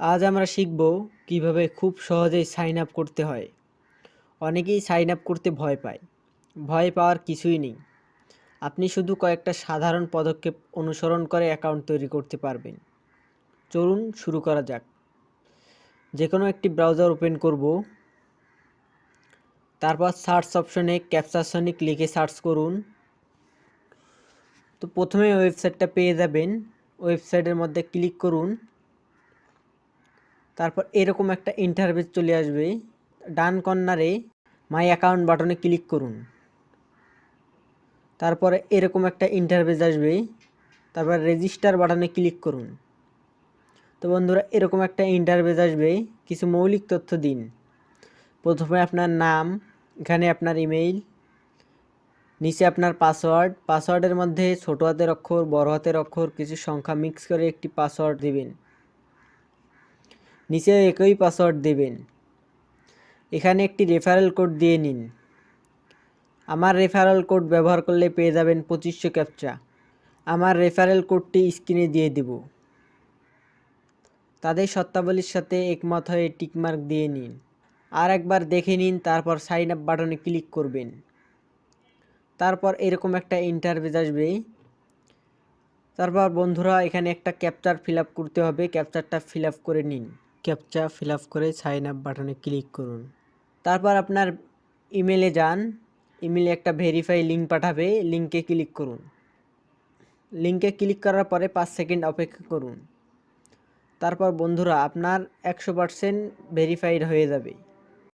আজ আমরা শিখব কীভাবে খুব সহজেই সাইন আপ করতে হয়। অনেকেই সাইন আপ করতে ভয় পায়। ভয় পাওয়ার কিছুই নেই। আপনি শুধু কয়েকটা সাধারণ পদক্ষেপ অনুসরণ করে অ্যাকাউন্ট তৈরি করতে পারবেন। চলুন শুরু করা যাক। যে কোনো একটি ব্রাউজার ওপেন করব। তারপর সার্চ অপশনে ক্যাপচাসনিক লিখে সার্চ করুন। তো প্রথমে ওয়েবসাইটটা পেয়ে যাবেন। ওয়েবসাইটের মধ্যে ক্লিক করুন। তারপর এরকম একটা ইন্টারভেস চলে আসবে। ডান কর্নারে মাই অ্যাকাউন্ট বাটনে ক্লিক করুন। তারপরে এরকম একটা ইন্টারভেস আসবে। তারপর রেজিস্টার বাটনে ক্লিক করুন। তো বন্ধুরা, এরকম একটা ইন্টারভেস আসবে। কিছু মৌলিক তথ্য দিন। প্রথমে আপনার নাম, এখানে আপনার ইমেইল নিচে আপনার পাসওয়ার্ড পাসওয়ার্ডের মধ্যে ছোটো হাতের অক্ষর, বড় হাতের অক্ষর, কিছু সংখ্যা মিক্স করে একটি পাসওয়ার্ড দিবেন। নিচে একই পাসওয়ার্ড দেবেন। এখানে একটি রেফারেল কোড দিয়ে নিন। আমার রেফারেল কোড ব্যবহার করলে পেয়ে যাবেন পঁচিশশো ক্যাপচা আমার রেফারেল কোডটি স্ক্রিনে দিয়ে দেব। তাদের সত্তাবলীর সাথে একমত হয়ে টিকমার্ক দিয়ে নিন। আর একবার দেখে নিন, তারপর সাইন আপ বাটনে ক্লিক করবেন। তারপর এরকম একটা ইন্টারভিউ আসবে। তারপর বন্ধুরা, এখানে একটা ক্যাপচার ফিল করতে হবে। ক্যাপচারটা ফিল করে নিন। ক্যাপচা ফিল আপ করে সাইন আপ বাটনে ক্লিক করুন। তারপর আপনার ইমেলে যান। ইমেলে একটা ভেরিফাই লিঙ্ক পাঠাবে। লিঙ্কে ক্লিক করুন। লিঙ্কে ক্লিক করার পরে পাঁচ সেকেন্ড অপেক্ষা করুন। তারপর বন্ধুরা, আপনার একশো পারসেন্ট ভেরিফাইড হয়ে যাবে।